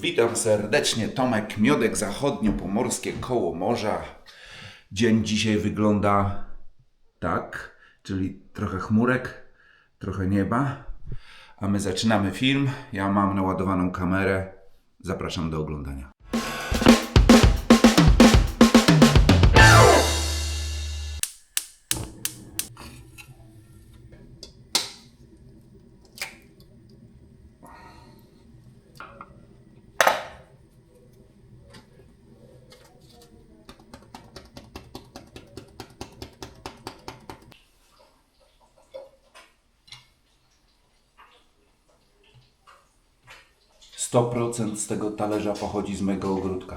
Witam serdecznie, Tomek Miodek, zachodnio-pomorskie koło morza. Dzień dzisiaj wygląda tak, czyli trochę chmurek, trochę nieba, a my zaczynamy film. Ja mam naładowaną kamerę. Zapraszam do oglądania. Sto procent z tego talerza pochodzi z mojego ogródka.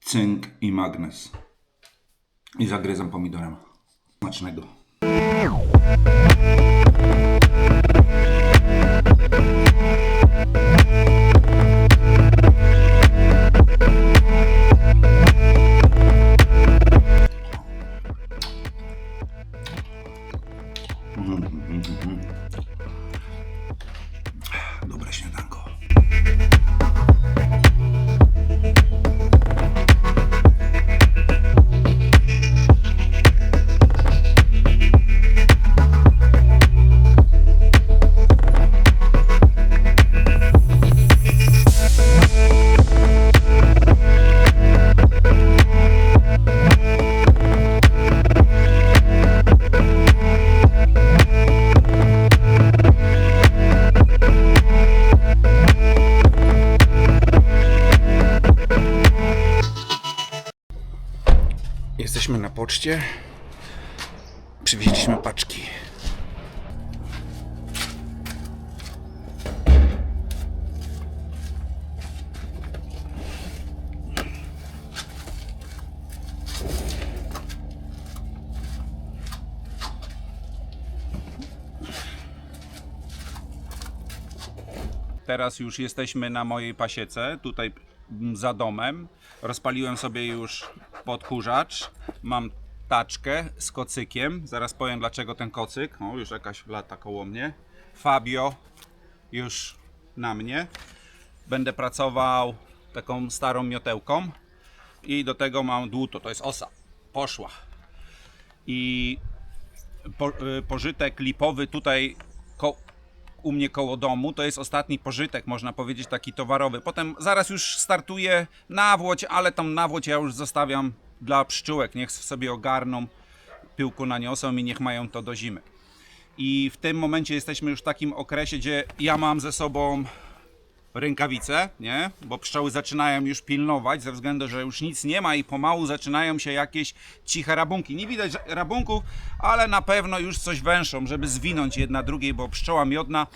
Cynk i magnez. I zagryzam pomidorem. Smacznego. Poczcie. Przywieźliśmy paczki. Teraz już jesteśmy na mojej pasiece, tutaj za domem. Rozpaliłem sobie już podkurzacz. Mam taczkę z kocykiem. Zaraz powiem dlaczego ten kocyk. O, już jakaś lata koło mnie. Fabio już na mnie. Będę pracował taką starą miotełką. I do tego mam dłuto, to jest osa. Poszła. I po, y, pożytek lipowy tutaj u mnie koło domu. To jest ostatni pożytek, można powiedzieć, taki towarowy. Potem zaraz już startuje nawłoć, ale tą nawłoć ja już zostawiam dla pszczółek. Niech sobie ogarną, pyłku naniosą i niech mają to do zimy. I w tym momencie jesteśmy już w takim okresie, gdzie ja mam ze sobą rękawice, nie? Bo pszczoły zaczynają już pilnować ze względu, że już nic nie ma i pomału zaczynają się jakieś ciche rabunki. Nie widać rabunków, ale na pewno już coś węszą, żeby zwinąć jedna drugiej, bo pszczoła miodna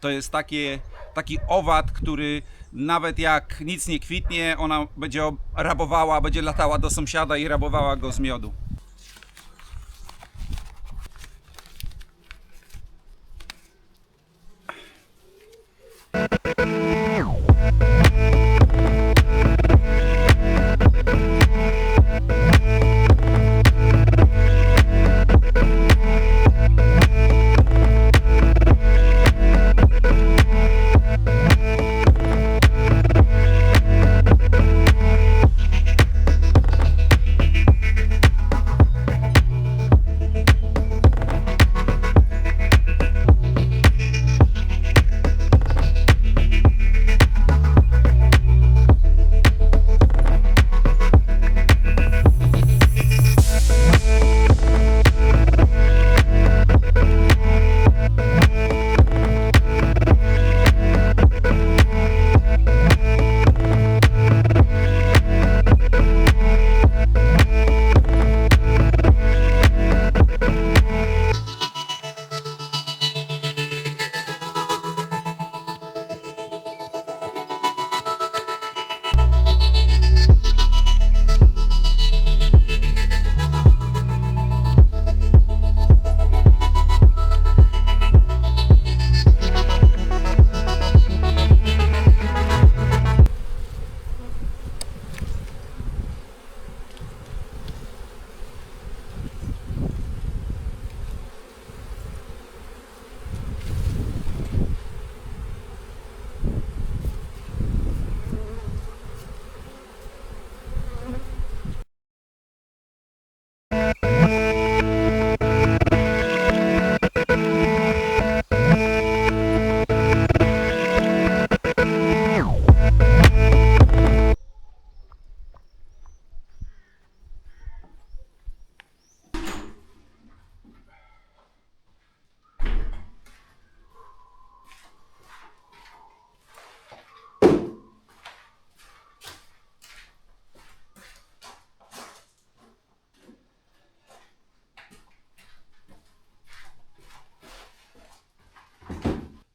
to jest takie, taki owad, który nawet jak nic nie kwitnie, ona będzie rabowała, będzie latała do sąsiada i rabowała go z miodu.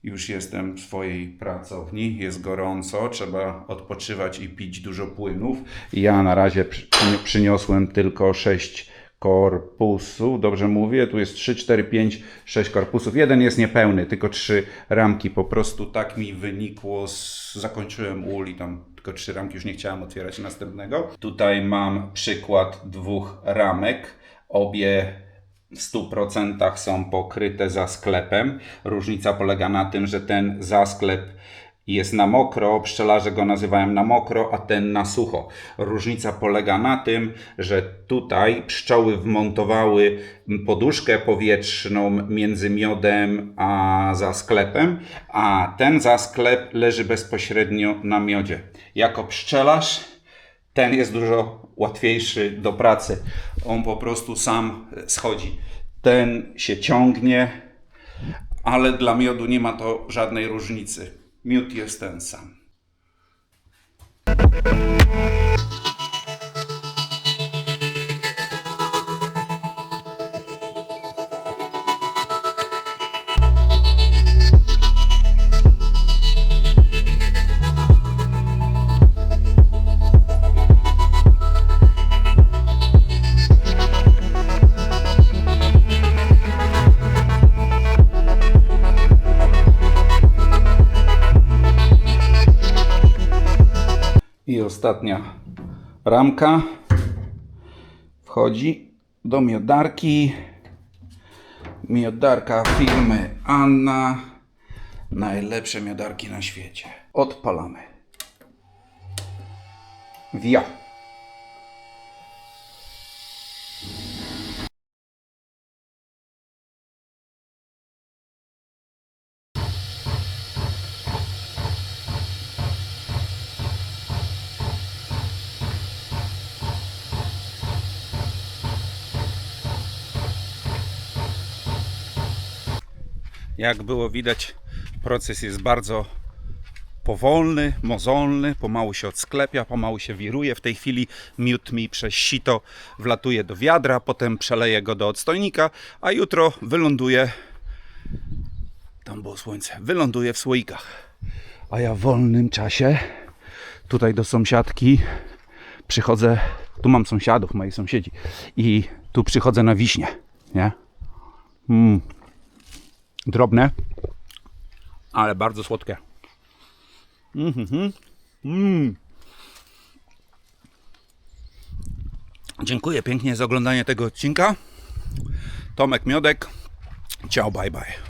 Już jestem w swojej pracowni, jest gorąco, trzeba odpoczywać i pić dużo płynów. Ja na razie przy- przyniosłem tylko 6 korpusów, dobrze mówię, tu jest 3, 4, 5, 6 korpusów. Jeden jest niepełny, tylko 3 ramki. Po prostu tak mi wynikło, z... zakończyłem ul i tam tylko 3 ramki, już nie chciałem otwierać następnego. Tutaj mam przykład dwóch ramek, obie w 100% są pokryte za sklepem. Różnica polega na tym, że ten zasklep jest na mokro, pszczelarze go nazywają na mokro, a ten na sucho. Różnica polega na tym, że tutaj pszczoły wmontowały poduszkę powietrzną między miodem a zasklepem, a ten zasklep leży bezpośrednio na miodzie. Jako pszczelarz ten jest dużo łatwiejszy do pracy. On po prostu sam schodzi. Ten się ciągnie, ale dla miodu nie ma to żadnej różnicy. Miód jest ten sam. Ostatnia ramka wchodzi do miodarki. Miodarka firmy Anna. Najlepsze miodarki na świecie. Odpalamy. Wia. Jak było widać, proces jest bardzo powolny, mozolny, pomału się odsklepia, pomału się wiruje. W tej chwili miód mi przez sito wlatuje do wiadra, potem przeleję go do odstojnika, a jutro wyląduje, tam było słońce, wyląduje w słoikach. A ja w wolnym czasie tutaj do sąsiadki przychodzę, tu mam sąsiadów, moi sąsiedzi i tu przychodzę na wiśnie, nie? Mm drobne, ale bardzo słodkie. Mhm. Mm. Dziękuję pięknie za oglądanie tego odcinka. Tomek Miodek. Ciao, bye bye.